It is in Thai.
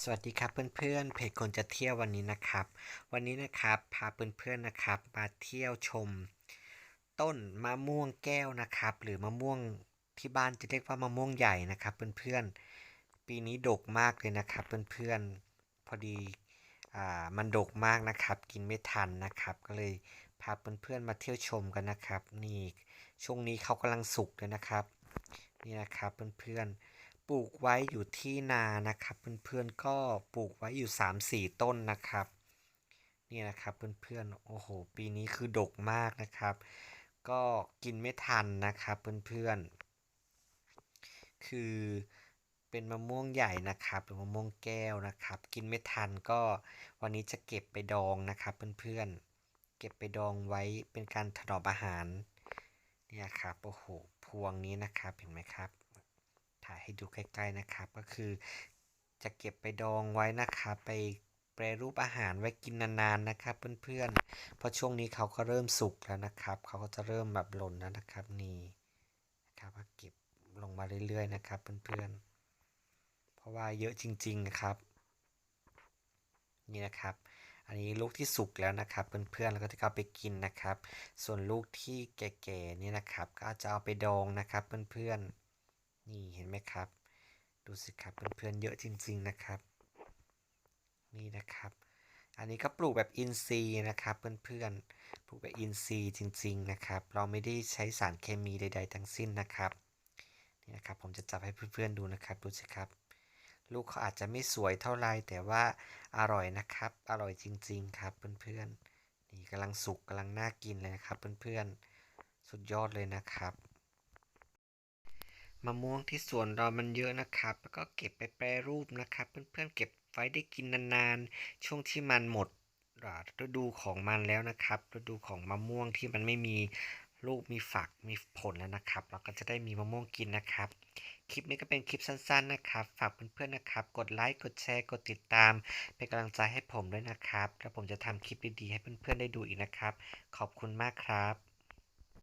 สวัสดีครับเพื่อนๆเพจคนจะเที่ยววันนี้นะครับ วันนี้นะครับพาเพื่อนๆนะครับมาเที่ยวชม ต้นมะม่วงแก้วนะครับ หรือมะม่วงที่บ้านจะเรียกว่ามะม่วงใหญ่นะครับ เพื่อนๆปีนี้ดกมากเลยนะครับเพื่อนๆพอดีอ่ามันดกมากนะครับ กินไม่ทันนะครับ ก็เลยพาเพื่อนๆมาเที่ยวชมกันนะครับ นี่ช่วงนี้เขากำลังสุกเลยนะครับ นี่นะครับเพื่อนๆ ปลูกไว้อยู่ที่นานะครับเพื่อนๆก็ปลูกไว้อยู่ 3-4 ต้นนะครับนี่นะครับเพื่อนๆโอ้โห ปีนี้คือดกมากนะครับ ก็กินไม่ทันนะครับเพื่อนๆคือเป็นมะม่วงใหญ่นะครับเป็นมะม่วงแก้วนะครับ กินไม่ทันก็วันนี้จะเก็บไปดองนะครับเพื่อนๆเก็บไปดองไว้เป็นการถนอมอาหารเนี่ยครับโอ้โหพวงนี้นะครับเห็นไหมครับ ถ่ายให้ดูใกล้ๆนะครับ ก็คือจะเก็บไปดองไว้นะครับไปแปรรูปอาหารไว้กินนานๆนะครับ เพื่อนๆเพราะช่วงนี้เขาก็เริ่มสุกแล้วนะครับ เขาก็จะเริ่มแบบหล่นแล้วนะครับนี่นะครับก็เก็บลงมาเรื่อยๆนะครับ เพื่อนๆ เพราะว่าเยอะจริงๆครับ นี่นะครับ อันนี้ลูกที่สุกแล้วนะครับเพื่อนๆแล้วก็จะเอาไปกินนะครับ ส่วนลูกที่แก่ๆนี่นะครับ ก็จะเอาไปดองนะครับเพื่อนๆ นี่เห็นไหมครับ ดูสิครับเพื่อนๆเยอะจริง ๆนะครับ นี่นะครับ อันนี้ก็ปลูกแบบอินทรีย์นะครับเพื่อนๆปลูกแบบอินทรีย์จริง ๆนะครับ เราไม่ได้ใช้สารเคมีใด ๆ ทั้งสิ้นนะครับนี่นะครับผมจะจับให้เพื่อนๆดูนะครับดูสิครับ ลูกเขาอาจจะไม่สวยเท่าไรแต่ว่าอร่อยนะครับ อร่อยจริง ๆ ครับเพื่อนๆนี่กำลังสุกกำลังน่ากินเลยนะครับเพื่อนๆสุดยอดเลยนะครับ มะม่วงที่สวนเรามันเยอะนะครับ แล้วก็เก็บไปแปรรูปนะครับ เพื่อนๆเก็บไว้ได้กินนานๆ ช่วงที่มันหมดฤดูของมันแล้วนะครับฤดูของมะม่วงที่มันไม่มีลูกมีฝักมีผลแล้วนะครับ เราก็จะได้มีมะม่วงกินนะครับ คลิปนี้ก็เป็นคลิปสั้น ๆนะครับ ฝากเพื่อนๆนะครับ กดไลค์กดแชร์กดติดตาม เป็นกำลังใจให้ผมด้วยนะครับ แล้วผมจะทำคลิปดีๆให้เพื่อนๆได้ดูอีกนะครับ ขอบคุณมากครับ